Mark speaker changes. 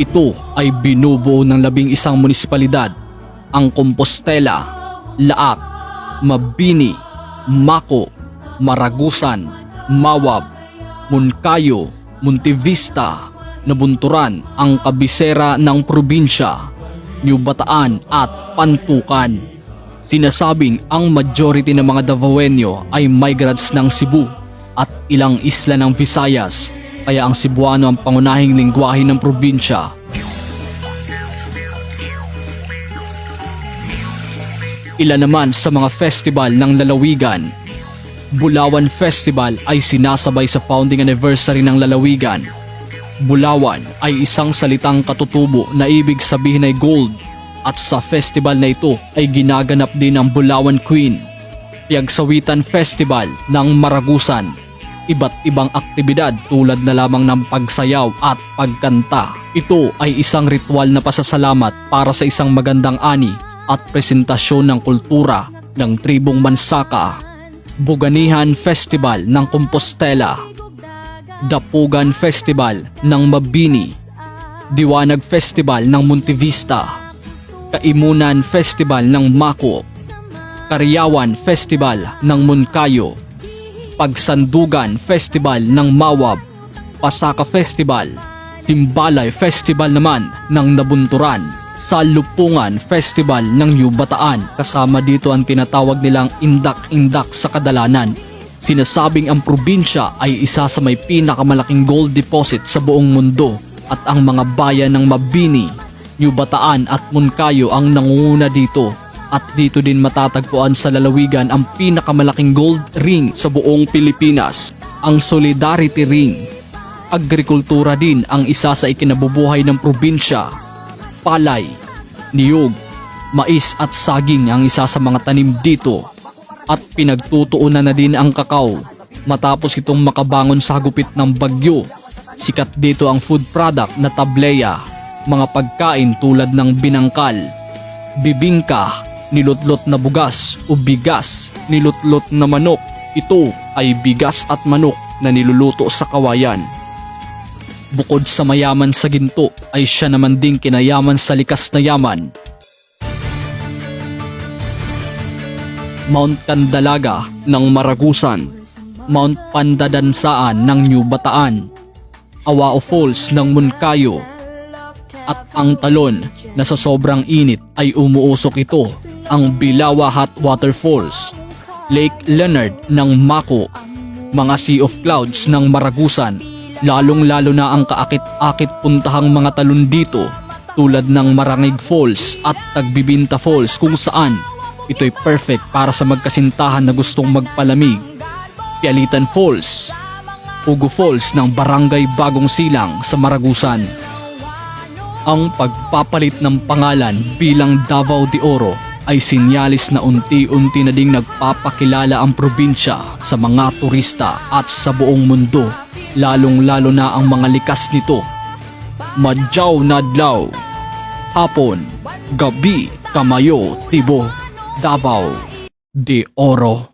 Speaker 1: Ito ay binubuo ng labing isang munisipalidad, ang Compostela, Laak, Mabini, Mako, Maragusan, Mawab, Moncayo, Montevista, Nabunturan ang kabisera ng probinsya, New Bataan at Pantukan. Sinasabing ang majority ng mga Davaoenyo ay migrants ng Cebu at ilang isla ng Visayas kaya ang Cebuano ang pangunahing lingwahe ng probinsya. Ilan naman sa mga festival ng lalawigan. Bulawan Festival ay sinasabay sa founding anniversary ng lalawigan. Bulawan ay isang salitang katutubo na ibig sabihin ay gold at sa festival na ito ay ginaganap din ang Bulawan Queen. Tiagsawitan Festival ng Maragusan. Iba't ibang aktibidad tulad na lamang ng pagsayaw at pagkanta. Ito ay isang ritual na pasasalamat para sa isang magandang ani at presentasyon ng kultura ng tribong Mansaka. Buganihan Festival ng Compostela. Dapugan Festival ng Mabini. Diwanag Festival ng Montevista. Kaimunan Festival ng Mako. Karyawan Festival ng Moncayo. Pagsandugan Festival ng Mawab. Pasaka Festival. Simbalay Festival naman ng Nabunturan. Salupungan Festival ng New Bataan kasama dito ang tinatawag nilang indak-indak sa kadalanan. Sinasabing ang probinsya ay isa sa may pinakamalaking gold deposit sa buong mundo at ang mga bayan ng Mabini, New Bataan at Moncayo ang nangunguna dito at dito din matatagpuan sa lalawigan ang pinakamalaking gold ring sa buong Pilipinas, ang Solidarity Ring. Agrikultura din ang isa sa ikinabubuhay ng probinsya. Palay, niyog, mais at saging ang isa sa mga tanim dito at pinagtutuunan na din ang kakao matapos itong makabangon sa hagupit ng bagyo. Sikat dito ang food product na tableya, mga pagkain tulad ng binangkal, bibingka, nilutlot na bugas o bigas, nilutlot na manok. Ito ay bigas at manok na niluluto sa kawayan. Bukod sa mayaman sa ginto ay siya naman ding kinayaman sa likas na yaman. Mount Candalaga ng Maragusan, Mount Pandadansaan ng New Bataan, Awao Falls ng Moncayo, at ang talon na sa sobrang init ay umuusok ito ang Bilawa Hot Waterfalls, Lake Leonard ng Mako, mga Sea of Clouds ng Maragusan, lalong lalo na ang kaakit-akit puntahang mga talon dito tulad ng Marangig Falls at Tagbibinta Falls kung saan ito'y perfect para sa magkasintahan na gustong magpalamig. Pialitan Falls, Ugo Falls ng Barangay Bagong Silang sa Maragusan. Ang pagpapalit ng pangalan bilang Davao de Oro ay sinyalis na unti-unti na ding nagpapakilala ang probinsya sa mga turista at sa buong mundo, lalong-lalo na ang mga likas nito. Madjaw Nadlaw Hapon, Gabi, Kamayo, Tibo, Davao de Oro.